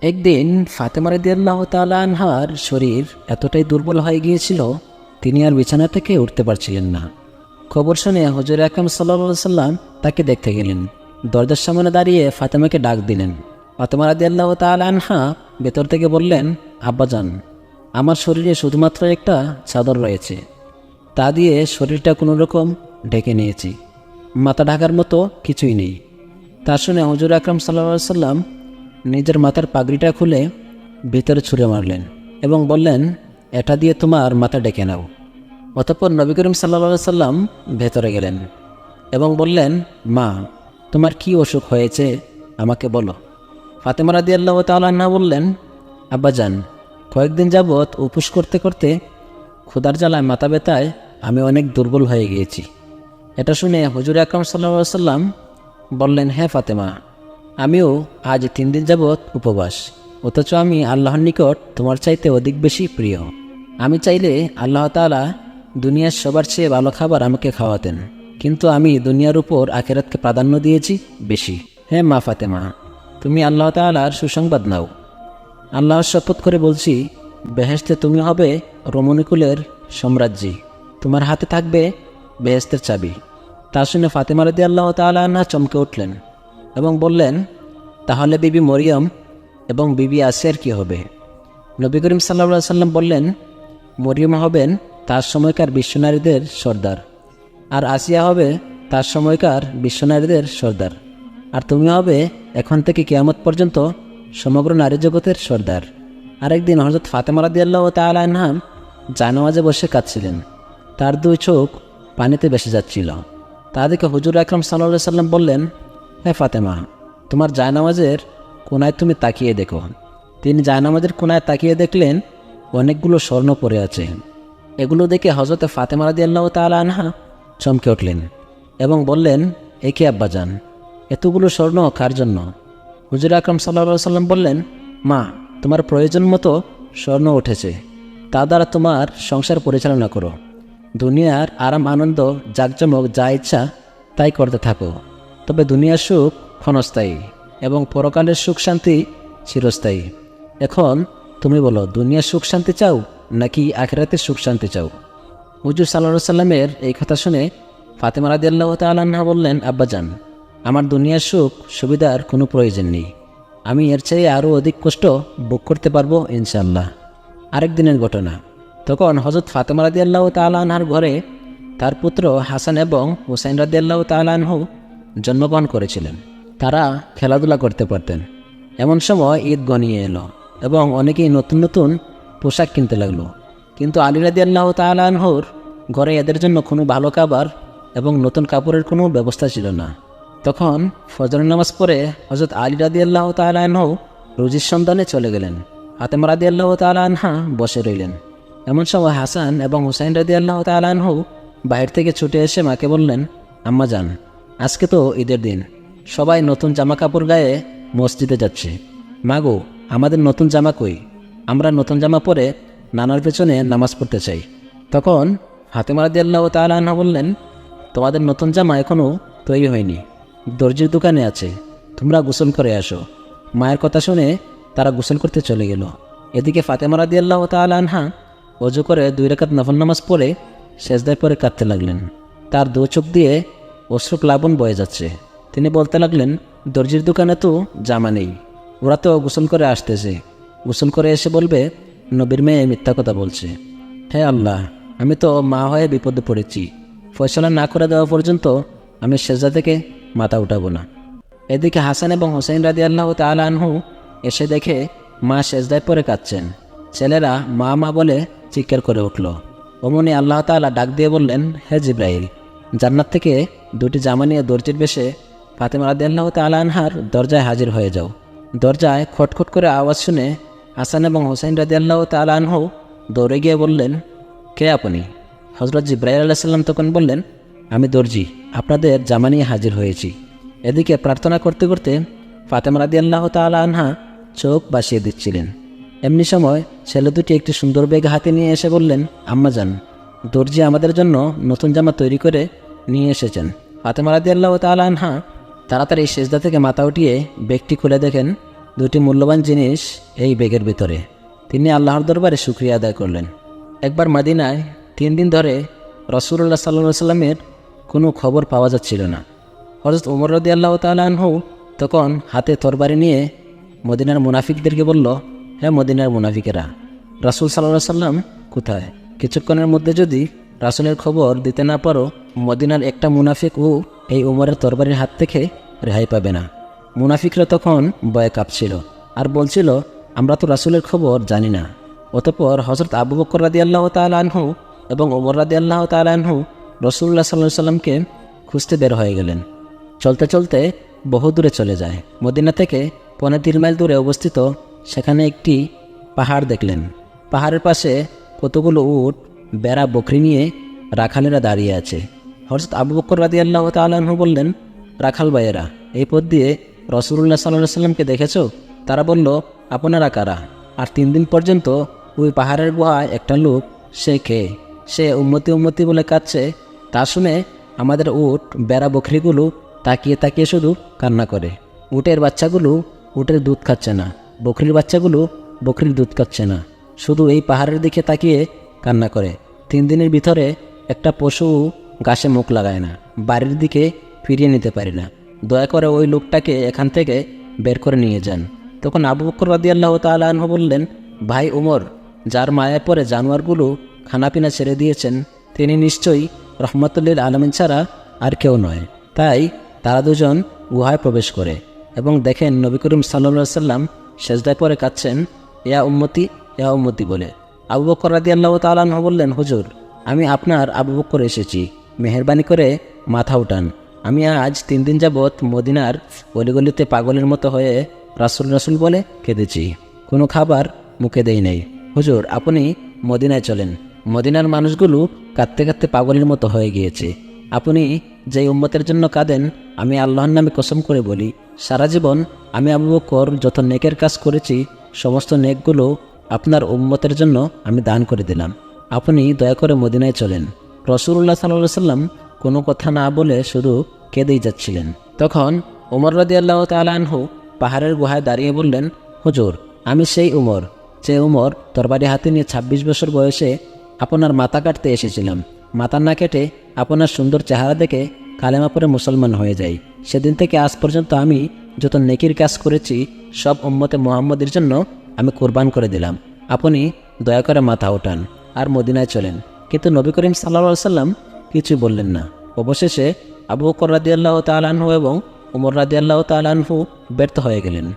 একদিন ফাতেমা রাদিয়াল্লাহু তাআলা আনহার শরীর এতটাই দুর্বল হয়ে গিয়েছিল, তিনি আর বিছানা থেকে উঠতে পারছিলেন না। খবর শুনে হজর আকরম সাল্লা সাল্লাম তাকে দেখতে গেলেন। দরজার সামনে দাঁড়িয়ে ফাতেমাকে ডাক দিলেন। ফাতেমা রাদিয়াল্লাহু তাআলা আনহা ভেতর থেকে বললেন আব্বাজান আমার শরীরে শুধুমাত্র একটা চাদর রয়েছে। তা দিয়ে শরীরটা কোনো রকম ঢেকে নিয়েছি। মাথা ঢাকার মতো কিছুই নেই। তা শুনে হজুর আকরম সাল্লা সাল্লাম নিজের মাথার পাগড়িটা খুলে ভিতরে ছুঁড়ে মারলেন এবং বললেন, এটা দিয়ে তোমার মাথা ডেকে নাও। অতঃপর নবী করিম সাল্লা সাল্লাম ভেতরে গেলেন এবং বললেন, মা, তোমার কি অসুখ হয়েছে? আমাকে বলো। ফাতেমা রাদি আল্লাহ তাল্না বললেন আব্বাজান কয়েকদিন যাবৎ উপোস করতে করতে ক্ষুদার জ্বালায় মাথা ব্যথায় আমি অনেক দুর্বল হয়ে গিয়েছি। এটা শুনে হুজুর আকরম সাল্লা সাল্লাম বললেন হ্যাঁ ফাতেমা আমিও আজ তিন দিন যাবৎ উপবাস। অথচ আমি আল্লাহর নিকট তোমার চাইতে অধিক বেশি প্রিয়। আমি চাইলে আল্লাহ তাআলা দুনিয়ার সবার চেয়ে ভালো খাবার আমাকে খাওয়াতেন। কিন্তু আমি দুনিয়ার উপর আখেরাতকে প্রাধান্য দিয়েছি বেশি। হ্যাঁ মা ফাতেমা, তুমি আল্লাহ তাআলার সুসংবাদ নাও। আল্লাহর শপথ করে বলছি বেহেস্তে তুমি হবে রমণীকুলের সম্রাজ্ঞী তোমার হাতে থাকবে বেহেস্তের চাবি। তা শুনে ফাতেমা রদি আল্লাহ তালা না চমকে উঠলেন। এবং বললেন, তাহলে বিবি মরিয়ম এবং বিবি আসিয়ার কি হবে? নবী করিম সাল্লা সাল্লাম বললেন, মরিয়ম হবেন তার সময়কার বিশ্বনারীদের সর্দার, আর আসিয়া হবে তার সময়কার বিশ্বনারীদের সর্দার, আর তুমি হবে এখন থেকে কেয়ামত পর্যন্ত সমগ্র নারী জগতের সর্দার। আরেকদিন হজরত ফাতেমা রাদি আল্লাহ তালাহাম জানোয়াজে বসে কাঁদছিলেন। তার দুই চোখ পানিতে ভেসে যাচ্ছিল। তা দেখে হুজুর আকরম সাল্লা সাল্লাম বললেন হ্যাঁ ফাতেমা, তোমার জায়নামাজের কোনায় তুমি তাকিয়ে দেখো। তিনি জায়নামাজের কোনায় তাকিয়ে দেখলেন, অনেকগুলো স্বর্ণ পড়ে আছে। এগুলো দেখে হজরতে ফাতেমা রাদি আল্লাহ তালা আনহা চমকে উঠলেন এবং বললেন একে আব্বাজান, এতগুলো স্বর্ণ কার জন্য? হুজুর আকরম সাল্লা সাল্লাম বললেন, মা, তোমার প্রয়োজন মতো স্বর্ণ উঠেছে। তা দ্বারা তোমার সংসার পরিচালনা করো। দুনিয়ার আরাম, আনন্দ, জাকজমক যা ইচ্ছা তাই করতে থাকো। তবে দুনিয়ার সুখ ক্ষণস্থায়ী এবং পরকালের সুখ শান্তি চিরস্থায়ী। এখন তুমি বলো, দুনিয়ার সুখ শান্তি চাও নাকি আখেরাতের সুখ শান্তি চাও? হুজুর সাল্লা সাল্লামের এই কথা শুনে ফাতেমা রাদি আল্লাহ তাল্লাহা বললেন, আব্বাজান, আমার দুনিয়ার সুখ সুবিধার কোনো প্রয়োজন নেই। আমি এর চেয়ে আরও অধিক কষ্ট ভোগ করতে পারব ইনশাল্লাহ আরেক দিনের ঘটনা। তখন হজরত ফাতেমা রাদি আল্লাহ তালানহার ঘরে তার পুত্র হাসান এবং হুসাইন রাদি আল্লাহ তালানহু জন্মগ্রহণ করেছিলেন। তারা খেলাধুলা করতে পারতেন। এমন সময় ঈদ গনিয়ে এলো এবং অনেকেই নতুন নতুন পোশাক কিনতে লাগল। কিন্তু আলী রাদি আল্লাহ তালানহুর ঘরে এদের জন্য কোনো ভালো খাবার এবং নতুন কাপড়ের কোনো ব্যবস্থা ছিল না। তখন ফজর নামাজ পড়ে হজরত আলী রাদি আল্লাহ তালানহু রুজির সন্ধানে চলে গেলেন। হাতেমা রাদি আল্লাহ তালানহা বসে রইলেন। এমন সময় হাসান এবং হুসাইন রাদি আল্লাহ তালানহু বাইরে থেকে ছুটে এসে মাকে বললেন, আম্মা যান। আজকে তো ঈদের দিন। সবাই নতুন জামা কাপড় গায়ে মসজিদে যাচ্ছে। মাগো, আমাদের নতুন জামা কই? আমরা নতুন জামা পরে নানার পেছনে নামাজ পড়তে চাই। তখন হাতেমা রাদি আল্লাহ তালানহা বললেন, তোমাদের নতুন জামা এখনও তৈরি হয়নি। দর্জির দোকানে আছে। তোমরা গোসল করে আসো। মায়ের কথা শুনে তারা গোসল করতে চলে গেল। এদিকে ফাতেমা রাদি আল্লাহ তালহা অজু করে দুই রেখাত নফল নামাজ পড়ে শেষদায় পরে কাঁদতে লাগলেন। তার দু চোখ দিয়ে অশ্রু প্লাবন বয়ে যাচ্ছে। তিনি বলতে লাগলেন, দর্জির দোকানে তো জামা নেই। ওরা তো গোসল করে আসতেছে। গোসল করে এসে বলবে, নবীর মেয়ে মিথ্যা কথা বলছে। হ্যাঁ আল্লাহ, আমি তো মা হয়ে বিপদে পড়েছি। ফয়সলা না করে দেওয়া পর্যন্ত আমি সেজা থেকে মাথা উঠাবো না। এদিকে হাসান এবং হোসেন রাদি আল্লাহ আনহু এসে দেখে মা সেজদায় পরে কাঁদছেন। ছেলেরা মা মা বলে চিৎকার করে উঠল। অমনি আল্লাহ তাআলা ডাক দিয়ে বললেন, হে জিব্রাইল জান্নাত থেকে দুটি জামা নিয়ে দর্জির বেশে ফাতেমা রাদি আল্লাহ আনহার দরজায় হাজির হয়ে যাও। দরজায় খটখট করে আওয়াজ শুনে হাসান এবং হোসেন রাদি আল্লাহ তালহু দৌড়ে গিয়ে বললেন, কে আপনি? হজরত জিব্রাইল আল্লাহ সাল্লাম তখন বললেন, আমি দর্জি, আপনাদের জামা নিয়ে হাজির হয়েছি। এদিকে প্রার্থনা করতে করতে ফাতেমা রাদি আল্লাহ তালা আনহা চোখ বাসিয়ে দিচ্ছিলেন। এমনি সময় ছেলে দুটি একটি সুন্দর বেগ হাতে নিয়ে এসে বললেন, আম্মা যান, দর্জি আমাদের জন্য নতুন জামা তৈরি করে নিয়ে এসেছেন। ফাতেমা রাদি আল্লাহ তালা আনহা তাড়াতাড়ি সেজদা থেকে মাথা উঠিয়ে ব্যাগটি খুলে দেখেন দুটি মূল্যবান জিনিস এই ব্যাগের ভিতরে। তিনি আল্লাহর দরবারে শুক্রিয়া আদায় করলেন। একবার মাদিনায় তিন দিন ধরে রসুল্লাহ সাল্লা সাল্লামের কোনো খবর পাওয়া যাচ্ছিল না। হজরত উমর রদি আল্লাহ তালহু তখন হাতে তরবারি নিয়ে মদিনার মুনাফিকদেরকে বলল হ্যাঁ মদিনার মুনাফিকেরা, রাসুল সাল্লাহ সাল্লাম কোথায়? কিছুক্ষণের মধ্যে যদি রাসুলের খবর দিতে না পারো, মদিনার একটা মুনাফিক ও এই উমরের তরবারির হাত থেকে রেহাই পাবে না। মুনাফিকরা তখন ভয়ে কাঁপছিল আর বলছিল, আমরা তো রাসুলের খবর জানি না। অতপর হজরত আবু বকর রাদি আল্লাহ তালহু এবং ওমর রাদি আল্লাহ তালহু রসুল্লাহ সাল্লাহ সাল্লামকে খুঁজতে বের হয়ে গেলেন। চলতে চলতে বহু দূরে চলে যায়। মদিনা থেকে পনেরো তিন মাইল দূরে অবস্থিত সেখানে একটি পাহাড় দেখলেন। পাহাড়ের পাশে কতগুলো উট বেড়া বকরি নিয়ে রাখালেরা দাঁড়িয়ে আছে। হরজত আবু বকর রাদি আল্লাহ তালহু বললেন, রাখাল ভাইয়েরা, এই পথ দিয়ে রসুল্লাহ সাল্লাহ সাল্লামকে দেখেছ? তারা বলল, আপনারা কারা? আর তিন দিন পর্যন্ত ওই পাহাড়ের গুহায় একটা লোক, সে খেয়ে সে উন্মতি উন্মতি বলে কাঁদছে। তা শুনে আমাদের উট, বেড়া বকরিগুলো তাকিয়ে তাকিয়ে শুধু কান্না করে। উটের বাচ্চাগুলো উটের দুধ খাচ্ছে না, বকরির বাচ্চাগুলো বকরির দুধ খাচ্ছে না। শুধু এই পাহাড়ের দিকে তাকিয়ে কান্না করে। তিন দিনের ভিতরে একটা পশু গাছে মুখ লাগায় না, বাড়ির দিকে ফিরিয়ে নিতে পারি না। দয়া করে ওই লোকটাকে এখান থেকে বের করে নিয়ে যান। তখন আবু বকর রাদিয়াল্লাহ তালহ বললেন, ভাই উমর, যার মায়ের পরে জানোয়ারগুলো খানাপিনা ছেড়ে দিয়েছেন, তিনি নিশ্চয়ই রহমতুল্লিল আলমিন ছাড়া আর কেউ নয়। তাই তারা দুজন গুহায় প্রবেশ করে এবং দেখেন নবী করিম সাল্লা সাল্লাম সেজদায় পরে কাঁদছেন, ইয়া উম্মতি ইয়া উম্মতি বলে। আবু বকর রাদি আল্লাহ তালাহ বললেন, হুজুর, আমি আপনার আবু বকর এসেছি। মেহরবানি করে মাথা উঠান। আমি আজ তিন দিন যাবৎ মদিনার গলিগলিতে পাগলের মতো হয়ে রাসুল রাসুল বলে কেঁদেছি। কোনো খাবার মুখে দেই নাই। হুজুর, আপনি মদিনায় চলেন। মদিনার মানুষগুলো কাঁদতে কাঁদতে পাগলের মতো হয়ে গিয়েছে। আপনি যে উম্মতের জন্য কাঁদেন, আমি আল্লাহর নামে কসম করে বলি, সারা জীবন আমি আবু বকর যত নেকের কাজ করেছি, সমস্ত নেকগুলো আপনার উম্মতের জন্য আমি দান করে দিলাম। আপনি দয়া করে মদিনায় চলেন। রসুল্লাহ সাল্লাহ সাল্লাম কোনো কথা না বলে শুধু কেঁদেই যাচ্ছিলেন। তখন উমর আল্লাহ তালানহু পাহাড়ের গুহায় দাঁড়িয়ে বললেন, হুজুর, আমি সেই উমর, যে উমর তরবারি হাতে নিয়ে ২৬ বছর বয়সে আপনার মাথা কাটতে এসেছিলাম। মাথা না কেটে আপনার সুন্দর চেহারা দেখে কালেমা পরে মুসলমান হয়ে যাই। সেদিন থেকে আজ পর্যন্ত আমি যত নেকির কাজ করেছি, সব উম্মতে মোহাম্মদের জন্য আমি কোরবান করে দিলাম। আপনি দয়া করে মাথা ওঠান আর মদিনায় চলেন। কিন্তু নবী করিম সাল্লা সাল্লাম কিছু বললেন না। অবশেষে আবু বকর রাদি আল্লাহ তালানহু এবং উমর রাদি আল্লাহ তালানহু ব্যর্থ হয়ে গেলেন।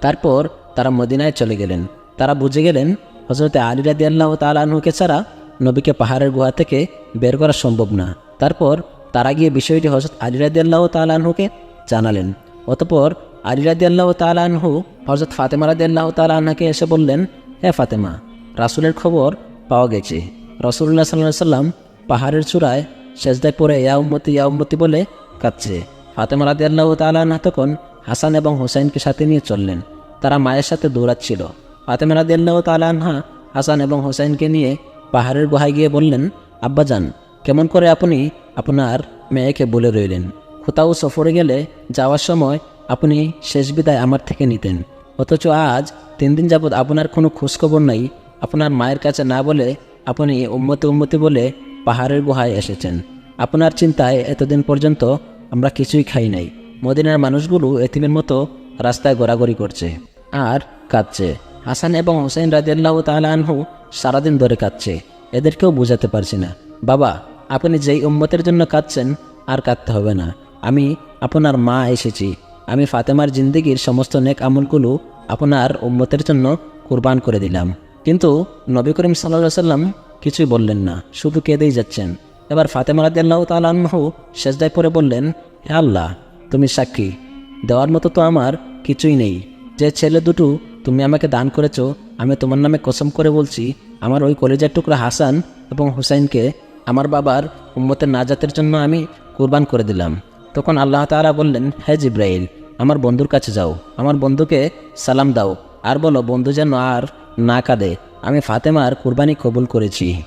তারপর তারা মদিনায় চলে গেলেন। তারা বুঝে গেলেন হজরতে আলী রাদি আল্লাহ তালানহুকে ছাড়া নবীকে পাহাড়ের গুহা থেকে বের করা সম্ভব না। তারপর তারা গিয়ে বিষয়টি হজরত আলী রাদি আল্লাহ তালানহুকে জানালেন। অতপর আলী রাদি আল্লাহ তালানহু হজরত ফাতেমা রাদি আল্লাহ তালাহকে এসে বললেন হ্যাঁ ফাতেমা, রাসুলের খবর পাওয়া গেছে। রসুল্লাহ সাল্লাহ সাল্লাম পাহাড়ের চূড়ায় সেজদায় পড়ে ইয়া উম্মতি বলে কাঁদছে। ফাতেমা রাদি আল্লাহ তালাহ তখন হাসান এবং হোসেনকে সাথে নিয়ে চললেন। তারা মায়ের সাথে দৌড়াচ্ছিল। ফাতেমা রাদি আল্লাহ তালাহা হাসান এবং হোসেনকে নিয়ে পাহাড়ের গুহায় গিয়ে বললেন আব্বাজান কেমন করে আপনি আপনার মেয়েকে বলে রইলেন? কোথাও সফরে গেলে যাওয়ার সময় আপনি শেষ বিদায় আমার থেকে নিতেন। অথচ আজ তিন দিন যাবৎ আপনার কোনো খোঁজখবর নাই। আপনার মায়ের কাছে না বলে আপনি উম্মতি উম্মতি বলে পাহাড়ের গুহায় এসেছেন। আপনার চিন্তায় এতদিন পর্যন্ত আমরা কিছুই খাই নাই। মদিনার মানুষগুলো এতিমের মতো রাস্তায় ঘোরাঘুরি করছে আর কাঁদছে। হাসান এবং হোসেন রাজিয়াল্লাহ তালহু সারাদিন ধরে কাঁদছে। এদেরকেও বোঝাতে পারছি না। বাবা, আপনি যেই উম্মতের জন্য কাঁদছেন আর কাঁদতে হবে না। আমি আপনার মা এসেছি। আমি ফাতেমার জিন্দিগির সমস্ত নেক আমলগুলো আপনার উম্মতের জন্য কুরবান করে দিলাম। কিন্তু নবী করিম সাল্লা সাল্লাম কিছুই বললেন না, শুধু কেঁদেই যাচ্ছেন। এবার ফাতেমা রাদিয়াল্লাহ তালাহু শেষদায় পরে বললেন, হে আল্লাহ, তুমি সাক্ষী। দেওয়ার মতো তো আমার কিছুই নেই। যে ছেলে দুটো তুমি আমাকে দান করেছ, আমি তোমার নামে কসম করে বলছি, আমার ওই কলেজের টুকরা হাসান এবং হুসাইনকে আমার বাবার উম্মতের নাজাতের জন্য আমি কুরবান করে দিলাম। তখন আল্লাহ তালা বললেন, হে জিব্রাইল, আমার বন্ধুর কাছে যাও। আমার বন্ধুকে সালাম দাও। আর বলো, বন্ধু যেন আর না কাঁদে। আমি ফাতেমার কুরবানি কবুল করেছি।